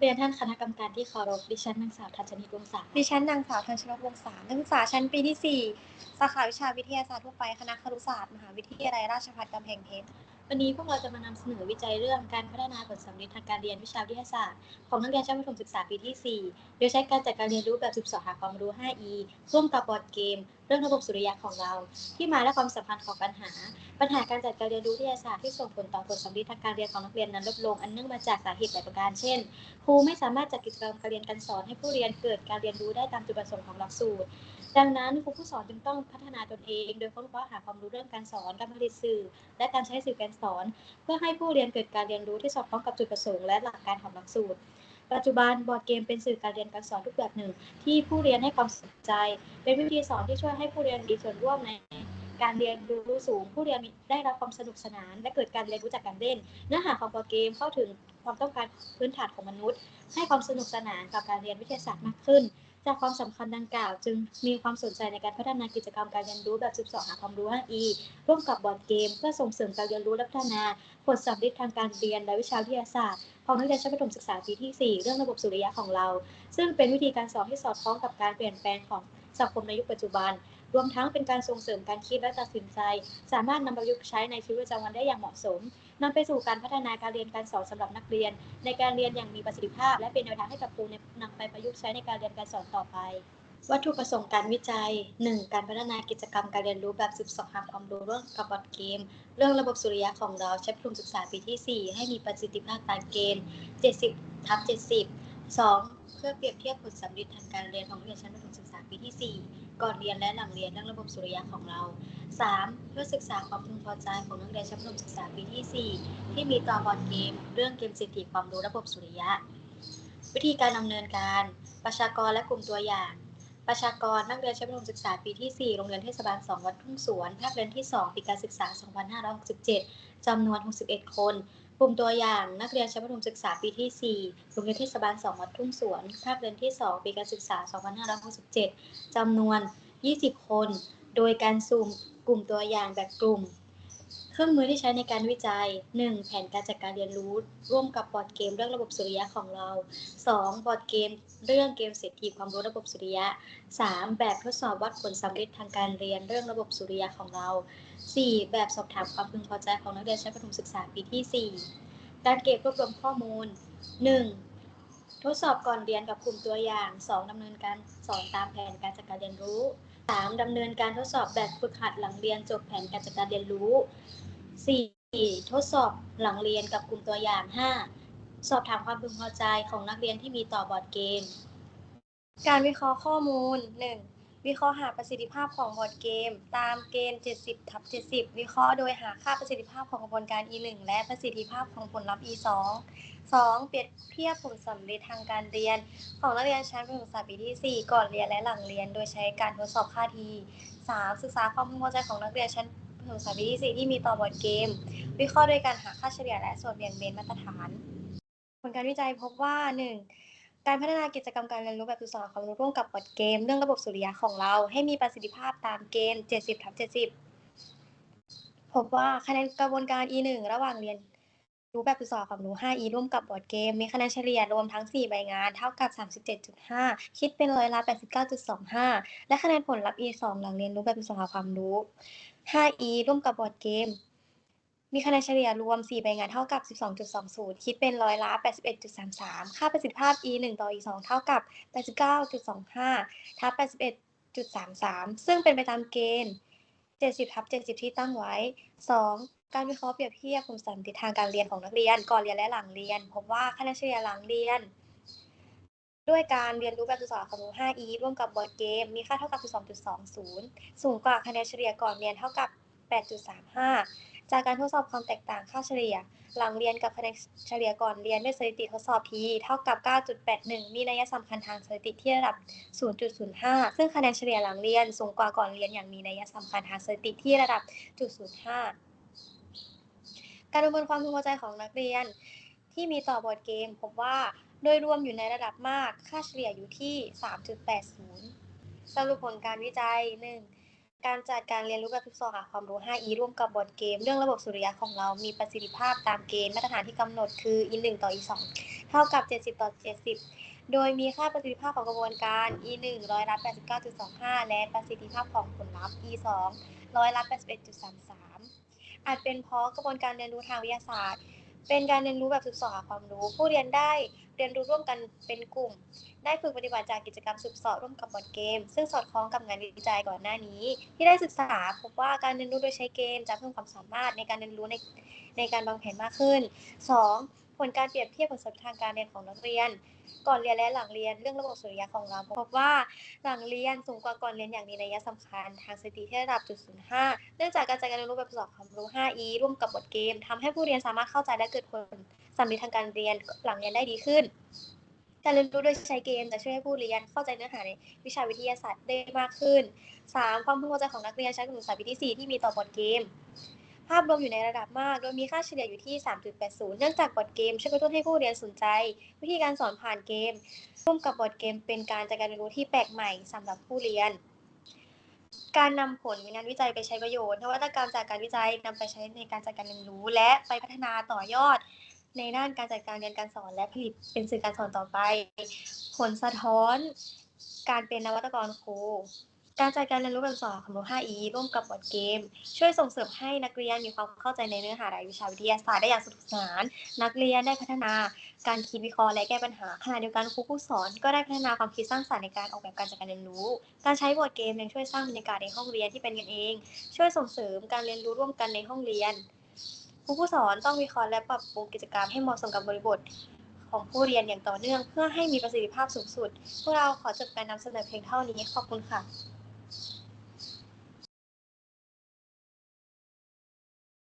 เรียนท่านคณะกรรมการที่เคารพดิฉันนางสาวทัชนิตวงศาดิฉันนางสาวธัญชนกวงศานักศึกษาชั้นปีที่ 4 สาขาวิชาวิทยาศาสตร์ทั่วไปคณะครุศาสตร์มหาวิทยาลัยราชภัฏกำแพงเพชรวันนี้พวกเราจะมานำเสนอวิจัยเรื่องการพัฒนาผลสำเร็จทางการเรียนวิชาวิทยาศาสตร์ ของนักเรียนชั้นประถมศึกษาปีที่ 4 โดยใช้การจัดการเรียนรู้แบบ 12 หาความรู้ 5E ร่วมกับบอร์ดเกม เรื่องระบบสุริยะของเรา ที่มาและความสัมพันธ์ของปัญหา ปัญหาการจัดการเรียนรู้วิทยาศาสตร์ที่ส่งผลต่อผลสำเร็จทางการเรียนของนักเรียนนั้นลดลงอันเนื่องมาจากสาเหตุหลายประการเช่นครูไม่สามารถจัดกิจกรรมการเรียนการสอนให้ผู้เรียนเกิดการเรียนรู้ได้ตามจุดประสงค์ของหลักสูตรดังนั้นครูผู้สอนจึงต้องพัฒนาตนเอง โดยค้นคว้าหาความรู้เรื่องการสอนการผลิตสื่อ และการใช้สื่อการสอน เพื่อให้ผู้เรียนเกิดการเรียนรู้ที่สอดคล้องกับจุดประสงค์และหลักการของหลักสูตร ปัจจุบันบอร์ดเกมเป็นสื่อการเรียนการสอนรูปแบบหนึ่ง ที่ผู้เรียนให้ความสนใจ เป็นวิธีสอนที่ช่วยให้ผู้เรียนมีส่วนร่วมในการเรียนรู้สูง ผู้เรียนได้รับความสนุกสนาน และเกิดการเรียนรู้จากการเล่น เนื้อหาของบอร์ดเกมเข้าถึงความต้องการพื้นฐานของมนุษย์ ให้ความสนุกสนานกับการเรียนวิทยาศาสตร์มากขึ้น จากความสำคัญดังกล่าว จึงมีความสนใจในการพัฒนากิจกรรมการเรียนรู้แบบ 12 หาความรู้ 5E ร่วมกับบอร์ดเกม เพื่อส่งเสริมการเรียนรู้และพัฒนาผลสำเร็จทางการเรียนและวิชาวิทยาศาสตร์ของนักเรียนชั้นประถมศึกษาปีที่ 4 เรื่องระบบสุริยะของเรา ซึ่งเป็นวิธีการสอนที่สอดคล้องกับการเปลี่ยนแปลงของสังคมในยุคปัจจุบัน รวมทั้งเป็นการส่งเสริมการคิดและตัดสินใจ สามารถนำประยุกต์ใช้ในชีวิตประจำวันได้อย่างเหมาะสม นำไปสู่การพัฒนาการเรียนการสอนสำหรับนักเรียน ในการเรียนอย่างมีประสิทธิภาพ และเป็นแนวทางให้กับครูนำไปประยุกต์ใช้ในการเรียนการสอนต่อไปวัตถุประสงค์การวิจัย 1. การพัฒนากิจกรรมการเรียนรู้แบบ12หาความรู้ร่วมกับบอดเกม เรื่องระบบสุริยะของเราใช้ประถมศึกษาปีที่ 4 ให้มีประสิทธิภาพตามเกณฑ์ 70ทับ70 2. เพื่อเปรียบเทียบผลสำเร็จทางการเรียนของนักเรียนชั้นประถมศึกษาปีที่ 4 ก่อนเรียนและหลังเรียนเรื่องระบบสุริยะของเรา 3. เพื่อศึกษาความพึงพอใจของนักเรียนชั้นประถมศึกษาปีที่ 4 ที่มีต่อบอร์ดเกม เรื่องเกมสิทธิความรู้ระบบสุริยะ วิธีการดำเนินการ ประชากรและกลุ่มตัวอย่าง ประชากรนักเรียนชั้นประถมศึกษาปีที่ 4 โรงเรียนเทศบาล 2 วัดทุ่งสวนภาคเรียนที่ 2 ปีการศึกษา 2567จำนวน 61 คน กลุ่มตัวอย่างนักเรียนชั้นประถมศึกษาปีที่ 4 โรงเรียนเทศบาล 2 วัดทุ่งสวน ภาคเรียนที่ 2 ปีการศึกษา 2567จำนวน 20 คน โดยการสุ่มกลุ่มตัวอย่างแบบกลุ่ม เครื่องมือที่ใช้ในการวิจัย 1. แผนการจัดการเรียนรู้ ร่วมกับบอร์ดเกมเรื่องระบบสุริยะของเรา 2. บอร์ดเกม เรื่องเกมเศรษฐีความรู้ระบบสุริยะ 3. แบบทดสอบวัดผลสำเร็จทางการเรียนเรื่องระบบสุริยะของเรา 4. แบบสอบถามความพึงพอใจของนักเรียนชั้นประถมศึกษาปีที่ 4 การเก็บรวบรวมข้อมูล 1. ทดสอบก่อนเรียนกับกลุ่มตัวอย่าง 2. ดำเนินการสอนตามแผนการจัดการเรียนรู้ 3. ดำเนินการทดสอบแบบฝึกหัดหลังเรียนจบแผนการจัดการเรียนรู้ 4. ทดสอบหลังเรียนกับกลุ่มตัวอย่าง 5. สอบถามความพึงพอใจของนักเรียนที่มีต่อบอร์ดเกม การวิเคราะห์ข้อมูล 1. วิเคราะห์หาประสิทธิภาพของบอร์ดเกม ตามเกณฑ์ 70ทับ70 วิเคราะห์โดยหาค่าประสิทธิภาพของกระบวนการ E1 และประสิทธิภาพของผลลัพธ์ E2 2. เปรียบเทียบผลสำเร็จทางการเรียน ของนักเรียนชั้นประถมศึกษาปีที่ 4 ก่อนเรียนและหลังเรียน โดยใช้การทดสอบค่าที 3. ศึกษาความพึงพอใจของนักเรียนชั้น ประถมศรีที่4ที่มีต่อบอร์ดเกม วิเคราะห์โดยการหาค่าเฉลี่ยและส่วนเบี่ยงเบนมาตรฐาน ผลการวิจัยพบว่า 1. การพัฒนากิจกรรมการเรียนรู้แบบศึกษาความรู้ร่วมกับบอร์ดเกม เรื่องระบบสุริยะของเราให้มีประสิทธิภาพตามเกณฑ์ 70ทับ70 พบว่าคะแนนกระบวนการ E1 ระหว่างเรียน รู้แบบศึกษาความรู้ 5E ร่วมกับบอร์ดเกม มีคะแนนเฉลี่ยรวมทั้ง 4 ใบงาน เท่ากับ 37.5 คิดเป็นร้อยละ 89.25 และคะแนนผลลัพธ์ E2 หลังเรียนรู้แบบศึกษาความรู้ 5E ร่วมกับบอร์ดเกม มีคะแนนเฉลี่ยรวม 4 ใบงานเท่ากับ 12.20 คิดเป็นร้อยละ 81.33 ค่าประสิทธิภาพ E 1ต่อ E 2เท่ากับ 89.25 ทับ 81.33 ซึ่งเป็นไปตามเกณฑ์ 70ทับ70 ที่ตั้งไว้ 2. การวิเคราะห์เปรียบเทียบผลสันธ์ทางการเรียนของนักเรียนก่อนเรียนและหลังเรียน พบว่าคะแนนเฉลี่ยหลังเรียน ด้วยการเรียนรู้แบบศึกษาความรู้ 5E ร่วมกับบอร์ดเกม มีค่าเท่ากับ 12.20 สูงกว่าคะแนนเฉลี่ยก่อนเรียนเท่ากับ 8.35 จากการทดสอบความแตกต่างค่าเฉลี่ย หลังเรียนกับคะแนนเฉลี่ยก่อนเรียนด้วยสถิติทดสอบทีเท่ากับ 9.81 มีนัยสำคัญทางสถิติที่ระดับ 0.05 ซึ่งคะแนนเฉลี่ยหลังเรียนสูงกว่าก่อนเรียนอย่างมีนัยสำคัญทางสถิติที่ระดับ 0.05 การประเมินความพึงพอใจของนักเรียน ที่มีต่อบอร์ดเกมพบว่าโดยรวมอยู่ในระดับมาก ค่าเฉลี่ยอยู่ที่ 3.80 สรุปผลการวิจัย 1. การจัดการเรียนรู้แบบทดสอบหาความรู้ 5E ร่วมกับบอร์ดเกม เรื่องระบบสุริยะของเรามีประสิทธิภาพตามเกณฑ์มาตรฐานที่กำหนดคือ E1 ต่อ E2 เท่ากับ 70 ต่อ 70 โดยมีค่าประสิทธิภาพของกระบวนการ e 1 ร้อยละ89.25 และประสิทธิภาพของผลลัพธ์ e 2 ร้อยละ81.33 อาจเป็นเพราะกระบวนการเรียนรู้ทางวิทยาศาสตร์ เป็นการเรียนรู้แบบสืบเสอบหาความรู้ ผู้เรียนได้เรียนรู้ร่วมกันเป็นกลุ่ม ได้ฝึกปฏิบัติจากกิจกรรมสืบเสอบร่วมกับบอร์ดเกม ซึ่งสอดคล้องกับงานวิจัยก่อนหน้านี้ ที่ได้ศึกษาพบว่าการเรียนรู้โดยใช้เกมจะเพิ่มความสามารถในการเรียนรู้ในในการวางแผนมากขึ้น 2. ผลการเปรียบเทียบผลสำเร็จทางการเรียนของนักเรียน ก่อนเรียนและหลังเรียนเรื่องระบบสุริยะของเราพบว่าหลังเรียนสูงกว่าก่อนเรียนอย่างมีนัยสำคัญ ทางสถิติที่ระดับจุด05เนื่องจากการจัดการเรียนรู้แบบสอบความรู้ 5E ร่วมกับบทเกมทำให้ผู้เรียนสามารถเข้าใจและเกิดผลสำเร็จทางการเรียนหลังเรียนได้ดีขึ้น การเรียนรู้โดยใช้เกมจะช่วยให้ผู้เรียนเข้าใจเนื้อหาในวิชาวิทยาศาสตร์ได้มากขึ้น 3. ความพึงพอใจของนักเรียนชั้นประถมศึกษาปีที่4ที่มีต่อบอร์ดเกม ภาพรวมอยู่ในระดับมาก โดยมีค่าเฉลี่ยอยู่ที่ 3.80 เนื่องจากบอร์ดเกมช่วยกระตุ้นให้ผู้เรียนสนใจ วิธีการสอนผ่านเกม ร่วมกับบอร์ดเกมเป็นการจัดการเรียนรู้ที่แปลกใหม่สำหรับผู้เรียน การนำผลงานวิจัยไปใช้ประโยชน์นวัตกรรมจากการวิจัยนำไปใช้ในการจัดการเรียนรู้ และไปพัฒนาต่อยอด ในด้านการจัดการเรียนการสอนและผลิตเป็นสื่อการสอนต่อไป ผลสะท้อน การเป็นนวัตกรครู การจัดการเรียนรู้แบบสอนของ 5E ร่วมกับบอร์ดเกม ช่วยส่งเสริมให้นักเรียนมีความเข้าใจในเนื้อหารายวิชาวิทยาศาสตร์ได้อย่างสนุกสนาน นักเรียนได้พัฒนาการคิดวิเคราะห์และแก้ปัญหาขณะเดียวกันครูผู้สอนก็ได้พัฒนาความคิดสร้างสรรค์ในการออกแบบการจัดการเรียนรู้ การใช้บอร์ดเกมยังช่วยสร้างบรรยากาศในห้องเรียนที่เป็นกันเอง ช่วยส่งเสริมการเรียนรู้ร่วมกันในห้องเรียนครูผู้สอนต้องวิเคราะห์และปรับปรุงกิจกรรมให้เหมาะสมกับบริบทของผู้เรียนอย่างต่อเนื่องเพื่อให้มีประสิทธิภาพสูงสุด พวกเราขอจบการนำเสนอเพียงเท่านี้ ขอบคุณค่ะ